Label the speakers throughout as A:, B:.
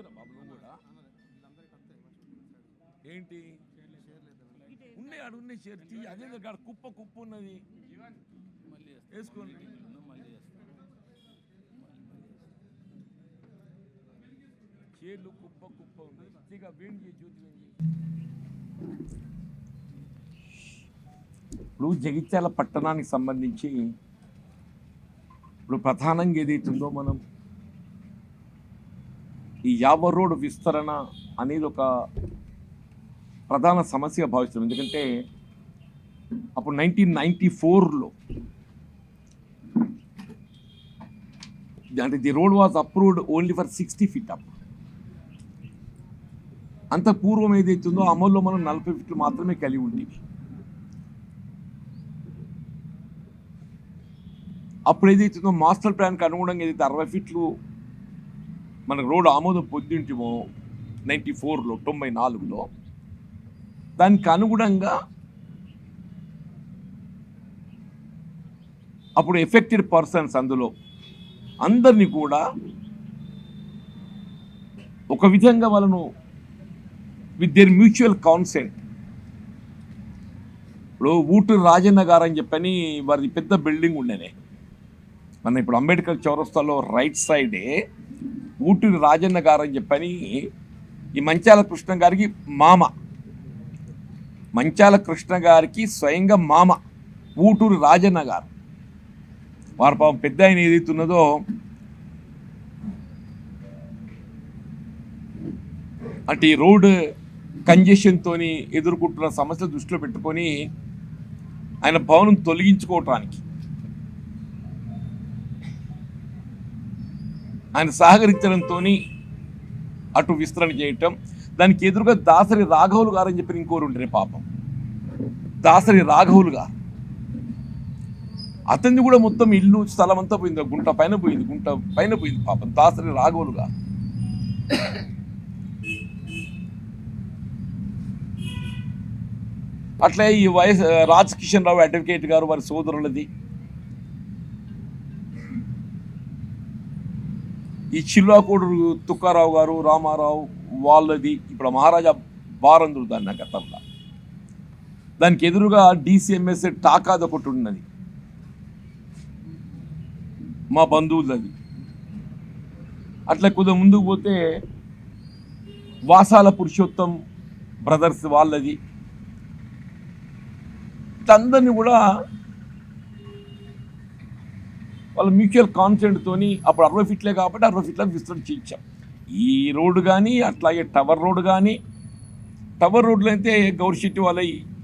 A: చేస్తున్నా బాబు నువ్వు కూడా. ఏంటి? ఉన్నాయి ఆడు ఉన్నాయి షేర్ తీ అదే కాడ కుప్ప కుప్ప ఉన్నది. వేసుకోండి. చేర్లు కుప్ప కుప్ప ఉంది. ఇక వేణి జ్యోతి వేణి ఇప్పుడు జగిత్యాల పట్టణానికి సంబంధించి ఇప్పుడు ప్రధానంగా ఏదైతుందో మనం ఈ యావ రోడ్ విస్తరణ అనేది ఒక ప్రధాన సమస్యగా భావిస్తున్నాం. ఎందుకంటే అప్పుడు నైన్టీన్ నైన్టీ ఫోర్లో అంటే the road was approved only for sixty feet up. అంత పూర్వం ఏదైతుందో అమల్లో మనం నలభై ఫీట్లు మాత్రమే కలిగి ఉండేవి. అప్పుడు ఏదైతుందో మాస్టర్ ప్లాన్కి అనుగుణంగా ఏదైతే అరవై ఫీట్లు మనకు రోడ్డు ఆమోదం పొందింటిమో నైంటీ ఫోర్లో తొంభై నాలుగులో. దానికి అనుగుణంగా అప్పుడు ఎఫెక్టెడ్ పర్సన్స్ అందులో. అందరినీ కూడా ఒక విధంగా వాళ్ళను విత్ దేర్ మ్యూచువల్ కాన్సెంట్ ఇప్పుడు ఊటూరు రాజన్న గారు అని చెప్పని వారి పెద్ద బిల్డింగ్ ఉండేనే. మన ఇప్పుడు అంబేద్కర్ చౌరస్తాలో రైట్ సైడే ఊటూరి రాజన్న గారు అని చెప్పని ఈ మంచాల కృష్ణ గారికి మామ. మంచాల కృష్ణ గారికి స్వయంగా మామ ఊటూరి రాజన్న గారు. వారి పాపం పెద్ద ఆయన ఏదైతే ఉన్నదో అంటే ఈ రోడ్ కంజెషన్తో ఎదుర్కొంటున్న సమస్యలు దృష్టిలో పెట్టుకొని ఆయన భవనం తొలగించుకోవటానికి ఆయన సహకరించడంతో అటు విస్తరణ చేయటం దానికి ఎదురుగా దాసరి రాఘవులు గారు అని చెప్పి ఇంకోరు ఉండే పాపం. దాసరి రాఘవులు గారు. అతన్ని కూడా మొత్తం ఇల్లు స్థలం అంతా పోయింది గుంట పైన పోయింది గుంట పైన పోయింది పాపం దాసరి రాఘవులు గారు. అట్లే ఈ Y S Raj Kishan Rao advocate garu వారి సోదరులది. ఈ చిల్లాకోడు తుక్కారావు గారు రామారావు వాళ్ళది ఇప్పుడు మహారాజా బారందుడు దాన్ని గతంలో దానికి ఎదురుగా డిసిఎంఎస్ టాకాది ఒకటి ఉన్నది. మా బంధువులది. అట్లా కొద్దిగా ముందుకు పోతే వాసాల పురుషోత్తం బ్రదర్స్ వాళ్ళది. అందరినీ కూడా వాళ్ళ మ్యూచువల్ కాన్సెంట్తోని అప్పుడు అరవై ఫీట్లే కాబట్టి అరవై ఫీట్ల విస్తరణ చేయించాం. ఈ రోడ్డు కానీ అట్లాగే టవర్ రోడ్డు కానీ టవర్ రోడ్లు అయితే గౌరిశెట్టి వాళ్ళ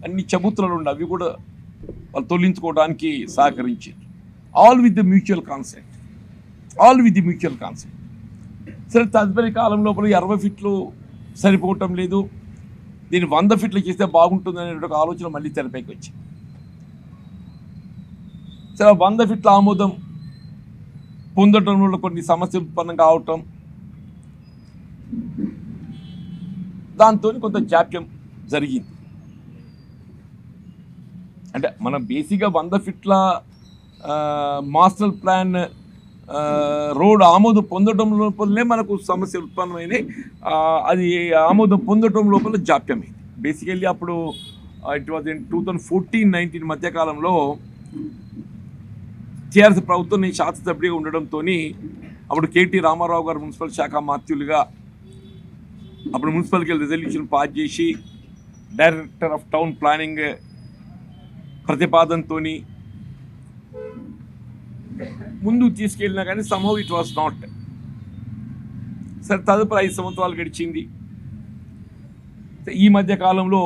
A: అన్ని చబుత్రాలు ఉండి అవి కూడా వాళ్ళు తొలగించుకోవడానికి సహకరించారు. All with the mutual concept all with the mutual concept సరే తదుపరి కాలం లోపల అరవై ఫీట్లు సరిపోవటం లేదు. దీన్ని వంద ఫీట్లు చేస్తే బాగుంటుంది అనే ఒక ఆలోచన మళ్ళీ తెరపైకి వచ్చింది. సరే వంద ఫీట్ల ఆమోదం పొందటంలో కొన్ని సమస్యలు ఉత్పన్నం కావటం దాంతో కొంత జాప్యం జరిగింది. అంటే మనం బేసిక్గా వంద ఫీట్ల మాస్టర్ ప్లాన్ రోడ్ ఆమోదం పొందడం లోపలనే మనకు సమస్య ఉత్పన్నమైనవి అది ఆమోదం పొందడం లోపల జాప్యమైంది. బేసికల్లీ అప్పుడు it was in two thousand fourteen nineteen మధ్యకాలంలో టీఆర్ఎస్ ప్రభుత్వం నేను శాసనసభ్యుడిగా ఉండడంతో అప్పుడు కేటీ రామారావు గారు మున్సిపల్ శాఖ మాత్యులుగా అప్పుడు మున్సిపల్కి రిజల్యూషన్ పాస్ చేసి డైరెక్టర్ ఆఫ్ టౌన్ ప్లానింగ్ ప్రతిపాదనతో ముందుకు తీసుకెళ్ళినా కానీ సమ్హౌ ఇట్ వాస్ నాట్ సరే తదుపరి ఐదు సంవత్సరాలు గడిచింది. ఈ మధ్య కాలంలో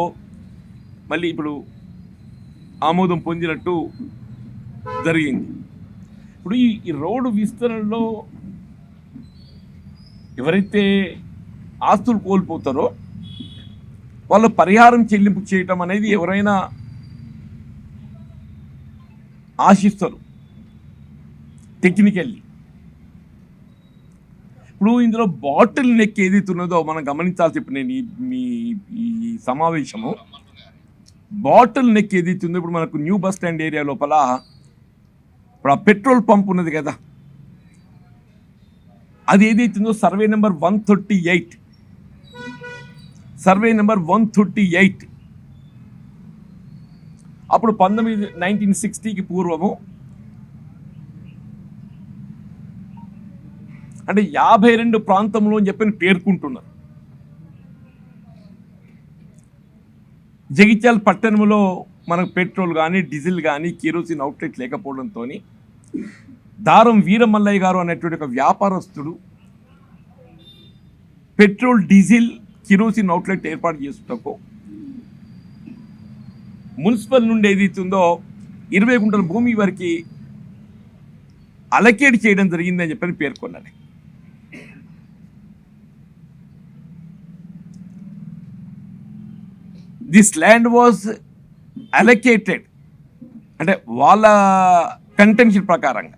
A: మళ్ళీ ఇప్పుడు ఆమోదం పొందినట్టు జరిగింది. ఇప్పుడు ఈ రోడ్డు విస్తరణలో ఎవరైతే ఆస్తులు కోల్పోతారో వాళ్ళ పరిహారం చెల్లింపు చేయటం అనేది ఎవరైనా ఆశిస్తారు. టెక్నికల్లీ ఇప్పుడు ఇందులో బాటిల్ నెక్ ఏదైతే ఉన్నదో మనం గమనించాల్సి నేను మీ ఈ సమావేశము. బాటిల్ నెక్ ఏదైతే ఉందో ఇప్పుడు మనకు న్యూ బస్ స్టాండ్ ఏరియా లోపల ఇప్పుడు ఆ పెట్రోల్ పంప్ ఉన్నది కదా. అది ఏదైతుందో survey number one thirty eight. Survey number one thirty eight. అప్పుడు పంతొమ్మిది నైన్టీన్ సిక్స్టీకి పూర్వము. అంటే యాభై రెండు ప్రాంతంలో అని చెప్పని పేర్కొంటున్నారు. జగిత్యాల పట్టణంలో మనకు పెట్రోల్ కానీ డీజిల్ కానీ కిరోసిన్ అవుట్లెట్ లేకపోవడంతో దారం వీరమల్లయ్య గారు అనేటువంటి ఒక వ్యాపారస్తుడు పెట్రోల్ డీజిల్ కిరోసిన్ అవుట్లెట్ ఏర్పాటు చేస్తుటకు మున్సిపల్ నుండి ఏదైతుందో ఇరవై గుంటల భూమి వారికి అలకేట్ చేయడం జరిగిందని చెప్పని పేర్కొన్నాడు దిస్ ల్యాండ్ వాజ్ అలకేటెడ్ అంటే వాళ్ళ కంటెన్షన్ ప్రకారంగా.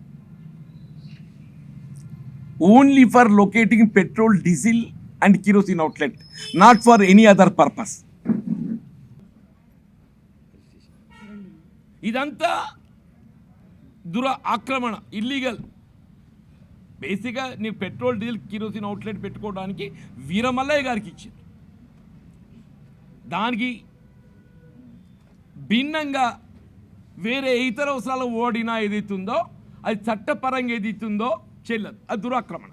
A: Only for locating petrol diesel and kerosene outlet not for any other purpose ఇదంతా దుర ఆక్రమణ ఇల్లీగల్ బేసిక్గా నీ పెట్రోల్ డీజిల్ కిరోసిన్ అవుట్లెట్ పెట్టుకోవడానికి వీరమల్లయ్య గారికి ఇచ్చింది. దానికి భిన్నంగా వేరే ఇతర అవసరాలు ఓడినా ఏదైతుందో అది చట్టపరంగా ఏదైతుందో చెల్లదు. అది దురాక్రమణ.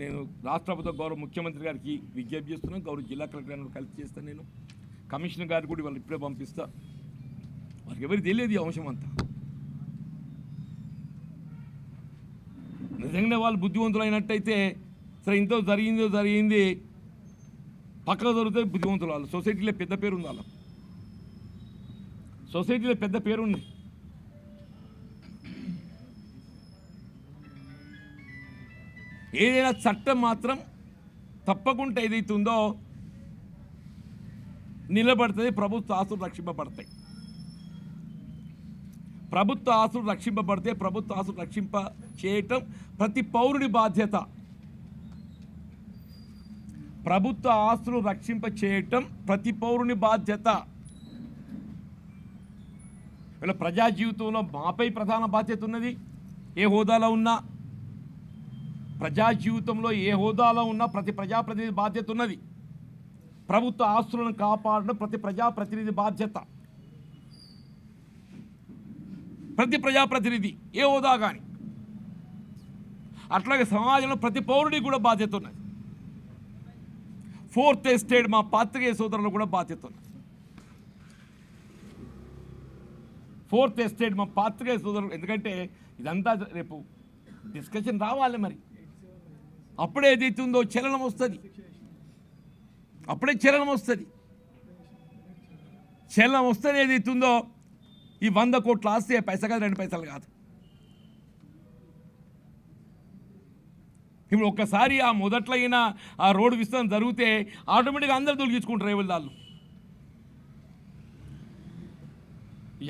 A: నేను రాష్ట్ర ప్రభుత్వ గౌరవ ముఖ్యమంత్రి గారికి విజ్ఞప్తి చేస్తున్నాను. గౌరవ జిల్లా కలెక్టర్ గారిని కలిసి చేస్తాను నేను. కమిషనర్ గారికి కూడా వాళ్ళు ఇప్పుడే పంపిస్తా. ఎవరికి తెలియదు ఈ అంశం అంతా. నిజంగానే వాళ్ళు బుద్ధివంతులు అయినట్టయితే సరే ఇంతో జరిగిందో జరిగింది పక్కన దొరికితే బుద్ధివంతులు వాళ్ళు. సొసైటీలో పెద్ద పేరు ఉంది వాళ్ళ సొసైటీలో పెద్ద పేరు ఉంది. ఏదైనా చట్టం మాత్రం తప్పకుండా ఏదైతుందో నిలబడుతుంది ప్రభుత్వ ఆస్తులు రక్షింపబడతాయి. ప్రభుత్వ ఆస్తులు రక్షింపబడితే ప్రభుత్వ ఆస్తులు రక్షింప చేయటం ప్రతి పౌరుడి బాధ్యత. ప్రభుత్వ ఆస్తులు రక్షింప చేయటం ప్రతి పౌరుని బాధ్యత. ఇలా ప్రజా జీవితంలో మాపై ప్రధాన బాధ్యత ఉన్నది. ఏ హోదాలో ఉన్నా ప్రజా జీవితంలో ఏ హోదాలో ఉన్నా ప్రతి ప్రజాప్రతినిధి బాధ్యత ఉన్నది. ప్రభుత్వ ఆస్తులను కాపాడడం ప్రతి ప్రజాప్రతినిధి బాధ్యత. ప్రతి ప్రజాప్రతినిధి ఏ హోదా కానీ అట్లాగే సమాజంలో ప్రతి పౌరుడికి కూడా బాధ్యత ఉన్నది. ఫోర్త్ ఎస్టేట్ మా పాత్రికేయ సోదరులు కూడా బాధ్యత ఉన్నది. ఫోర్త్ ఎస్టేట్ మా పాత్రికేయ సోదరులు ఎందుకంటే ఇదంతా రేపు డిస్కషన్ రావాలి మరి. అప్పుడే ఏదైతుందో చలనం వస్తుంది. అప్పుడే చలనం వస్తుంది. చలనం వస్తుంది ఏదైతుందో ఈ వంద కోట్ల ఆస్తి పైసా కాదు రెండు పైసలు కాదు. ఇప్పుడు ఒక్కసారి ఆ మొదట్లో అయినా ఆ రోడ్డు విస్తరణ జరిగితే ఆటోమేటిక్గా అందరు తొలగించుకుంటారు రేవుల దాళ్ళు.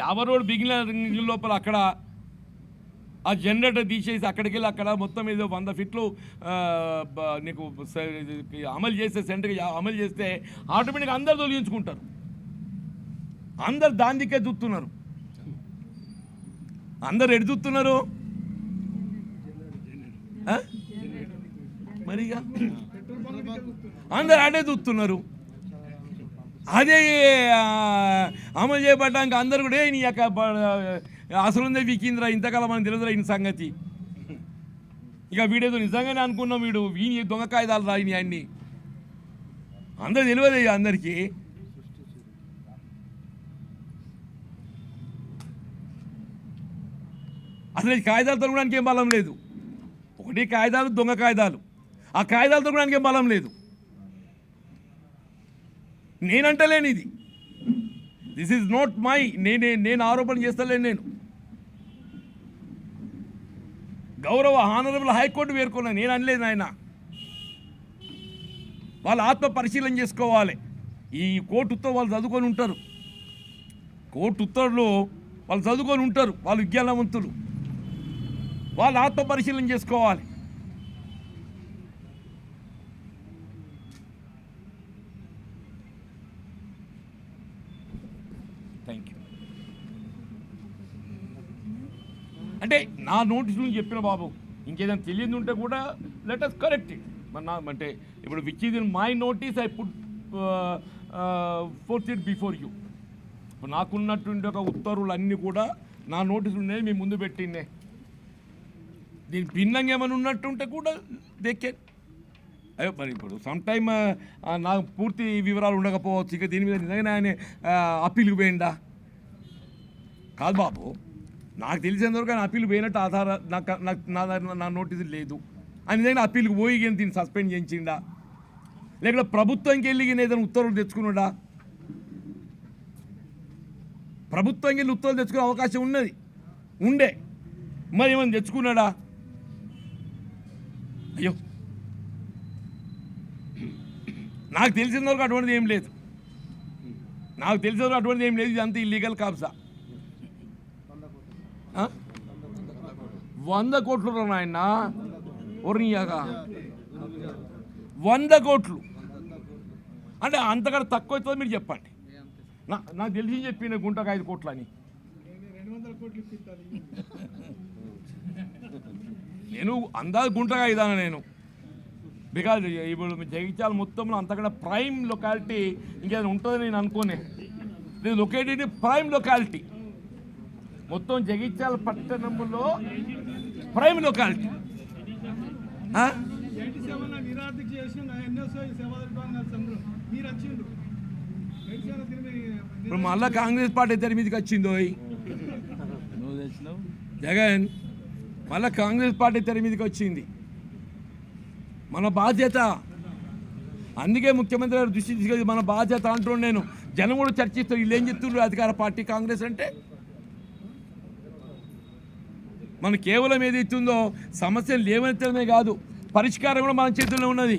A: యావ రోడ్ బిగిన లోపల అక్కడ ఆ జనరేటర్ తీసేసి అక్కడికి వెళ్ళి అక్కడ మొత్తం ఏదో వంద ఫిట్లు నీకు అమలు చేస్తే సెంటర్కి అమలు చేస్తే ఆటోమేటిక్గా అందరు తొలగించుకుంటారు. అందరు దాని దిక్కే చూస్తున్నారు. అందరు ఎడుతున్నారు చూస్తున్నారు? మరిగా అందరు అడే చూస్తున్నారు. అదే అమలు చేయబడ్డానికి అందరు కూడా నీ యొక్క అసలుందే వీకింద్రా ఇంతకాలం మనం తెలియదురా ఈయన సంగతి. ఇక వీడేదో నిజంగానే అనుకున్నాం వీడు వీని దొంగ కాయిదాలు రాయిని అన్ని. అందరు తెలియదు అందరికీ. అసలు ఈ కాగితాలు తొలగడానికి ఏం బలం లేదు. ఒకటి కాగితాలు దొంగ కాగితాలు. ఆ కాగితాలు తొలగడానికి ఏం బలం లేదు. నేనంటలేను ఇది. దిస్ ఈజ్ నాట్ మై నేనే నేను ఆరోపణ చేస్తలేను నేను. గౌరవ హానరబుల్ హైకోర్టు పేర్కొన్నా నేను అనలేదు ఆయన వాళ్ళు ఆత్మ పరిశీలన చేసుకోవాలి. ఈ కోర్టు ఉత్తర్వు వాళ్ళు చదువుకొని ఉంటారు. కోర్టు ఉత్తర్వులు వాళ్ళు చదువుకొని ఉంటారు వాళ్ళు విజ్ఞానవంతులు వాళ్ళు ఆత్మపరిశీలన చేసుకోవాలి. థ్యాంక్ యూ అంటే నా నోటీస్ నుంచి చెప్పిన బాబు ఇంకేదైనా తెలియదు ఉంటే కూడా లెట్ అస్ కరెక్ట్ మరి మన అంటే ఇప్పుడు which is in my notice I put forth it before you నాకున్నటువంటి ఒక ఉత్తర్వులు అన్నీ కూడా నా నోటీసులు ఉన్నాయి మీ ముందు పెట్టిండే దీని భిన్నంగా ఏమైనా ఉన్నట్టుంటే కూడా దేకే అయ్యో మరి ఇప్పుడు సమ్ టైమ్ నాకు పూర్తి వివరాలు ఉండకపోవచ్చు. ఇక దీని మీద నిజంగానే ఆయన అప్పీల్కి పోయిందా కాదు బాబు నాకు తెలిసినంతవరకు ఆయన అప్పీల్ పోయినట్టు ఆధార నాకు నాకు నా దగ్గర నా నోటీసు లేదు. ఆయన నిజంగా అప్పీల్కి పోయి దీన్ని సస్పెండ్ చేయించిండా? లేకపోతే ప్రభుత్వంకి వెళ్ళి ఏదైనా ఉత్తర్వులు తెచ్చుకున్నాడా? ప్రభుత్వంకి వెళ్ళి ఉత్తర్వులు తెచ్చుకునే అవకాశం ఉన్నది. ఉండే. మరి ఏమైనా తెచ్చుకున్నాడా? అయ్యో. నాకు తెలిసిన వరకు అటువంటిది ఏం లేదు. నాకు తెలిసిన వరకు అటువంటిది ఏం లేదు. ఇది అంత ఇల్లీగల్ కాబ్సా వంద కోట్లు నాయన. ఒరియాగా వంద కోట్లు. అంటే అంతకంటే తక్కువ అవుతుందో మీరు చెప్పండి. నా నాకు తెలిసి చెప్పిన గుంటకు ఐదు కోట్లు అని నేను అందాజు గుంటగా ఇదాను నేను. బికాజ్ ఇప్పుడు జగిత్యాల మొత్తంలో అంతకంటే ప్రైమ్ లొకాలిటీ ఇంకేదైనా ఉంటుందని నేను అనుకోనే. ఇది లొకేటెడ్ ప్రైమ్ లొకాలిటీ మొత్తం జగిత్యాల పట్టణంలో ప్రైమ్ లొకాలిటీ ఇప్పుడు మళ్ళా కాంగ్రెస్ పార్టీ తెర మీదకి వచ్చిందో జగన్. మళ్ళీ కాంగ్రెస్ పార్టీ తెర మీదకి వచ్చింది. మన బాధ్యత. అందుకే ముఖ్యమంత్రి గారు దృష్టి తీసుకెళ్ళి మన బాధ్యత అంటున్నాను నేను. జనం కూడా చర్చిస్తారు వీళ్ళు ఏం చెప్తున్నారు అధికార పార్టీ కాంగ్రెస్ అంటే? మన కేవలం ఏదైతుందో సమస్యలు లేవనెత్తడమే కాదు పరిష్కారం కూడా మన చేతుల్లో ఉన్నది.